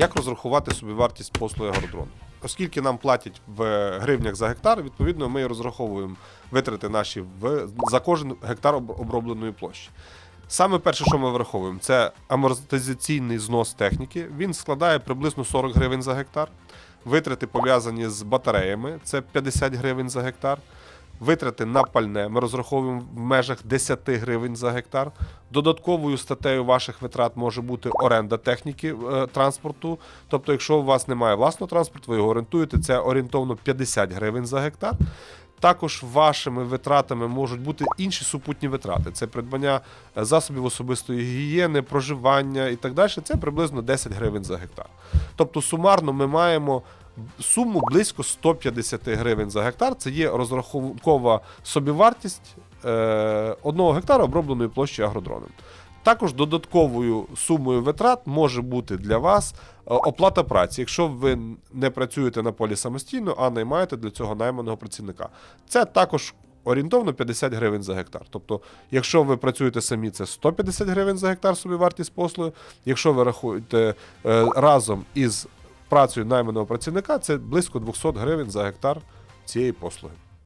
Як розрахувати собі вартість послуги агродрон? Оскільки нам платять в гривнях за гектар, відповідно, ми розраховуємо витрати наші в, за кожен гектар обробленої площі. Саме перше, що ми враховуємо, це амортизаційний знос техніки. Він складає приблизно 40 гривень за гектар. Витрати пов'язані з батареями це 50 гривень за гектар. Витрати на пальне ми розраховуємо в межах 10 гривень за гектар. Додатковою статтею ваших витрат може бути оренда техніки е, транспорту. Тобто, якщо у вас немає власного транспорту, ви його орендуєте, це орієнтовно 50 гривень за гектар. Також вашими витратами можуть бути інші супутні витрати. Це придбання е, засобів особистої гігієни, проживання і так далі. Це приблизно 10 гривень за гектар. Тобто сумарно ми маємо суму близько 150 гривень за гектар. Це є розрахункова собівартість е, одного гектара обробленої площі агродроном. Також додатковою сумою витрат може бути для вас е, оплата праці, якщо ви не працюєте на полі самостійно, а наймаєте для цього найманого працівника. Це також орієнтовно 50 гривень за гектар. Тобто, якщо ви працюєте самі, це 150 гривень за гектар собівартість послуги. Якщо ви рахуєте е, разом із працею найманого працівника, це близько 200 гривень за гектар цієї послуги.